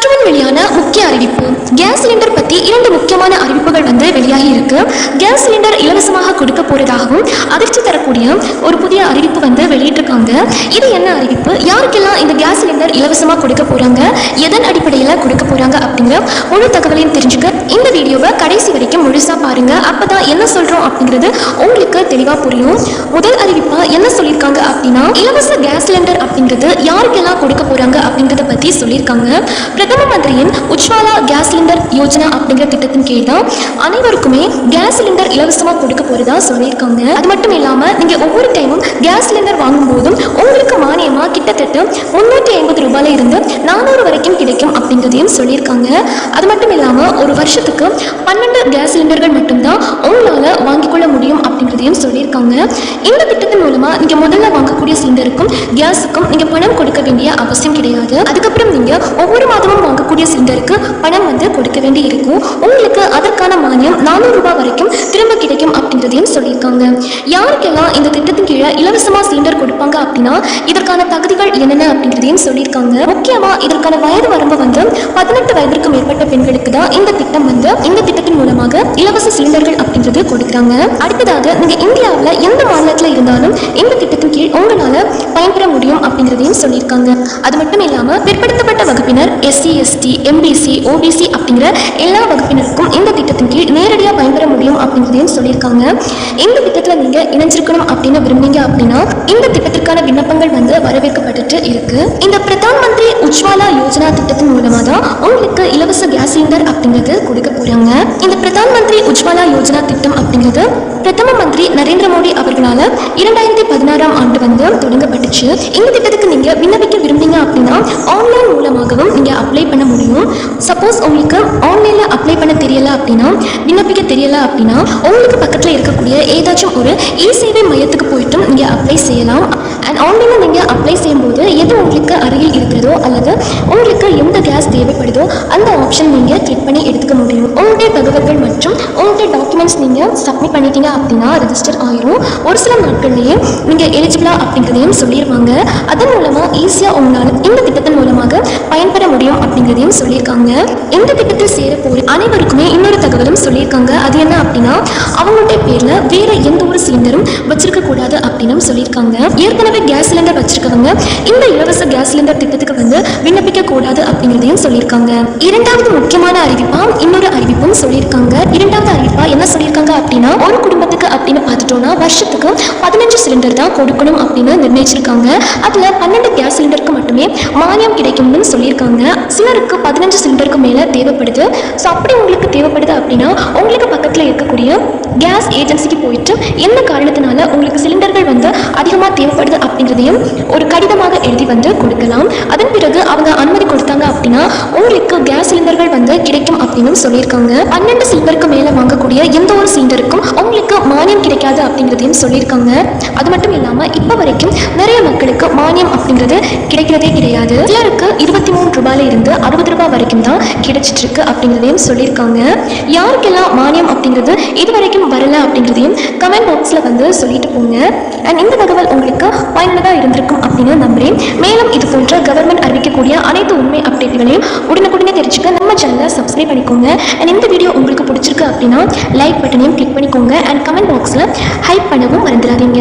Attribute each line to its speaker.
Speaker 1: சற்றுமுன் வெளியான முக்கிய அறிவிப்பு. கேஸ் சிலிண்டர் பத்தி இரண்டு முக்கியமான அறிவிப்புகள் வந்து வெளியாகி இருக்கு. கேஸ் சிலிண்டர் இலவசமாக கொடுக்க போறதாகவும் அதிர்ச்சி தரக்கூடிய ஒரு புதிய அறிவிப்பு வந்து வெளியிட்டிருக்காங்க. இது என்ன அறிவிப்பு? யாருக்கெல்லாம் இந்த கேஸ் சிலிண்டர் இலவசமாக கொடுக்க போறாங்க? எதன் அடிப்படையில் கொடுக்க போறாங்க அப்படிங்கிற முழு தகவலையும் தெரிஞ்சுக்க இந்த வீடியோவை கடைசி வரைக்கும் முழுசா பாருங்க. அப்பதான் என்ன சொல்றோம் அப்படிங்கிறது உங்களுக்கு தெளிவா புரியும். முதல் அறிவிப்பா என்ன சொல்லியிருக்காங்க அப்படின்னா இலவச கேஸ் சிலிண்டர் அப்படிங்கிறது யாருக்கெல்லாம் கொடுக்க போறாங்க அப்படிங்கிறத பத்தி சொல்லியிருக்காங்க. பிரதம மந்திரியின் உஜ்வாலா கேஸ் சிலிண்டர் யோஜனா அப்படிங்கிற திட்டத்தின் கீழ் தான் அனைவருக்குமே கேஸ் சிலிண்டர் இலவசமாக கொடுக்க போறதா சொல்லியிருக்காங்க. அது மட்டும் இல்லாமல் நீங்க ஒவ்வொரு டைமும் கேஸ் சிலிண்டர் வாங்கும் போதும் உங்களுக்கு மானியமா கிட்டத்தட்ட முன்னூற்றி ஐம்பது ரூபாயில இருந்து நானூறு வரைக்கும் கிடைக்கும் அப்படிங்கிறதையும் சொல்லியிருக்காங்க. அது மட்டும் இல்லாமல் ஒரு வருஷத்துக்கு பன்னெண்டு கேஸ் சிலிண்டர்கள் மட்டும்தான் உங்களால முடியும் சொல்லியிருக்காங்க. இந்த திட்டத்தின் மூலமா நீங்க முதல்ல வாங்கக்கூடிய சிலிண்டருக்கும் கேஸுக்கும் நீங்க பணம் கொடுக்க வேண்டிய அவசியம் கிடையாது. அதுக்கப்புறம் நீங்க ஒவ்வொரு மாதமும் வாங்கக்கூடிய சிலிண்டருக்கு பணம் வந்து கொடுக்க வேண்டி இருக்கும். உங்களுக்கு அதற்கான மானியம் நானூறு ரூபாய் வரைக்கும் திரும்ப கிடைக்கும் அப்படின்றதையும் சொல்லியிருக்காங்க. யாருக்கெல்லாம் இந்த திட்டத்தின் கீழே இலவசமா சிலிண்டர் கொடுப்பாங்க அப்படின்னா இதற்கான தகுதிகள் என்னென்ன அப்படின்றதையும் சொல்லியிருக்காங்க. முக்கியமா இதற்கான வயது வரம்பு வந்து பதினெட்டு வயதிற்கு மேற்பட்ட பெண்களுக்கு தான் இந்த திட்டம் வந்து இந்த திட்டத்தின் மூலமாக இலவச சிலிண்டர்கள் அப்படி கொடுக்குறாங்க அடுத்ததாக நீங்கள் இந்தியாவில் எந்த மாநிலத்தில் இருந்தாலும் இந்த திட்டத்தின் கீழ் உங்களால பயன்பெற முடியும் அப்படிங்கிறதையும் சொல்லியிருக்காங்க. அது மட்டும் இல்லாமல் பிற்படுத்தப்பட்ட வகுப்பினர் எஸ்சி எஸ்டி எம்பிசி ஓபிசி அப்படிங்கிற எல்லா வகுப்பினருக்கும் இந்த திட்டத்தின் கீழ் நேரடியாக பயன்பெற முடியும் அப்படிங்கிறதையும் சொல்லியிருக்காங்க. இந்த திட்டத்தில் நீங்கள் இணைஞ்சிருக்கணும் அப்படின்னு விரும்புனீங்க அப்படின்னா இந்த திட்டத்திற்கான விண்ணப்பங்கள் வந்து வரவேற்கப்பட்டுட்டு இருக்கு. இந்த பிரதான் மந்திரி உஜ்வாலா யோஜனா திட்டத்தின் மூலமா தான் உங்களுக்கு இலவச கேஸ் சிலிண்டர் அப்படிங்கிறது கொடுக்க போறாங்க. இந்த பிரதான் மந்திரி உஜ்வாலா யோஜனா திட்டம் அப்படிங்கிறது பிரதம மந்திரி நரேந்திர மோடி அவர்களால இரண்டாயிரத்தி பதினாறாம் ஆண்டு வந்து தொடங்கப்பட்டுச்சு. இந்த திட்டத்துக்கு நீங்க விண்ணப்பிக்க விரும்புனீங்க அப்படின்னா ஆன்லைன் மூலமாகவும் நீங்க அப்ளை பண்ண முடியும். சப்போஸ் உங்களுக்கு ஆன்லைன்ல அப்ளை பண்ண தெரியல அப்படின்னா விண்ணப்பிக்க தெரியல அப்படின்னா உங்களுக்கு பக்கத்துல இருக்கக்கூடிய ஏதாச்சும் ஒரு இ சேவை மையத்துக்கு போயிட்டும் நீங்க அப்ளை செய்யலாம். அண்ட் ஆன்லைன்ல நீங்க அப்ளை செய்யும்போது இருக்குதோ அந்த ஆப்ஷன் நீங்கள் கிளிக் பண்ணி டாக்குமெண்ட்ஸ் நீங்கள் சப்மிட் பண்ணிட்டீங்க அப்படின்னா ரெஜிஸ்டர் ஆயிரும். ஒரு சில நாட்கள்லேயே நீங்கள் எலிஜிபிளா அப்படிங்கிறதையும் சொல்லிடுவாங்க அதன் மூலமாக ஈஸியாக உங்களால் இந்த திட்டத்தின் மூலமாக பயன்பெற முடியும் அப்படிங்கிறதையும் சொல்லியிருக்காங்க இந்த திட்டத்தில் சேர அனைவருக்குமே இன்னொரு தகவலும் சொல்லியிருக்காங்க அது என்ன அப்படின்னா அவங்களுடைய பேரில் வேற எந்த ஒரு சிலிண்டரும் வச்சிருக்க கூடாது அப்படின்னு சொல்லியிருக்காங்க ஏற்கனவே கேஸ் சிலிண்டர் வச்சிருக்கவங்க இந்த இலவச கேஸ் சிலிண்டர் திட்டத்துக்கு வந்து விண்ணப்பிக்க கூடாது அப்படிங்கிறதையும் சொல்லியிருக்காங்க இரண்டாவது முக்கியமான அறிவிப்பா இன்னொரு அறிவிப்பும் சொல்லியிருக்காங்க இரண்டாவது அறிவிப்பா என்ன சொல்லியிருக்காங்க அப்படின்னா ஒரு குடும்பத்துக்கு அப்படின்னு பார்த்துட்டோம்னா வருஷத்துக்கு பதினஞ்சு சிலிண்டர் தான் கொடுக்கணும் அப்படின்னு நிர்ணயிச்சிருக்காங்க. அதுல பன்னெண்டு கேஸ் சிலிண்டருக்கு மட்டுமே மானியம் கிடைக்கும்னு சொல்லியிருக்காங்க. சிலருக்கு பதினஞ்சு சிலிண்டருக்கு மேலே தேவைப்படுது. ஸோ அப்படி உங்களுக்கு தேவைப்படுது அப்படின்னா உங்களுக்கு பக்கத்தில் இருக்கக்கூடிய கேஸ் ஏஜென்சிக்கு போயிட்டு என்ன காரணத்தினால உங்களுக்கு சிலிண்டர்கள் வந்து அதிகமாக தேவைப்படுது அப்படின்றதையும் ஒரு கடிதமாக எழுதி வந்து கொடுக்கலாம். அதன் பிறகு அவங்க அனுமதி கொடுத்தாங்க பார்த்தீங்கன்னா உங்களுக்கு கேஸ் சிலிண்டர்கள் வந்து கிடைக்கும் அப்படின்னு சொல்லியிருக்காங்க. பன்னெண்டு சிலிண்டருக்கு மேலே வாங்கக்கூடிய எந்த ஒரு சிலிண்டருக்கும் உங்களுக்கு மானியம் கிடைக்காது அப்படிங்கிறதையும் சொல்லியிருக்காங்க. அது மட்டும் இல்லாமல் இப்போ வரைக்கும் நிறைய மக்களுக்கு மானியம் அப்படிங்கிறது கிடைக்கிறதே கிடையாது. சிலருக்கு இருபத்தி மூணு ரூபாயில இருந்து அறுபது ரூபாய் வரைக்கும் தான் கிடைச்சிட்டு இருக்கு அப்படிங்கிறதையும் சொல்லியிருக்காங்க. யாருக்கெல்லாம் மானியம் அப்படிங்கிறது இது வரைக்கும் வரல அப்படிங்கிறதையும் கமெண்ட் பாக்ஸில் வந்து சொல்லிட்டு போங்க. அண்ட் இந்த தகவல் உங்களுக்கு பயனுள்ளதாக இருந்திருக்கும் அப்படின்னு நம்புறேன். மேலும் இது போன்ற கவர்மெண்ட் கிடைக்கக்கூடிய அனைத்து உண்மை அப்டேட்டுகளையும் உடனுக்குடனே தெரிஞ்சுக்க நம்ம சேனலை சப்ஸ்கிரைப் பண்ணிக்கோங்க. அண்ட் இந்த வீடியோ உங்களுக்கு பிடிச்சிருக்கு அப்படின்னா லைக் பட்டனையும் கிளிக் பண்ணிக்கோங்க. அண்ட் கமெண்ட் பாக்ஸில் ஹைப் பண்ணவும் மறந்துடாதீங்க.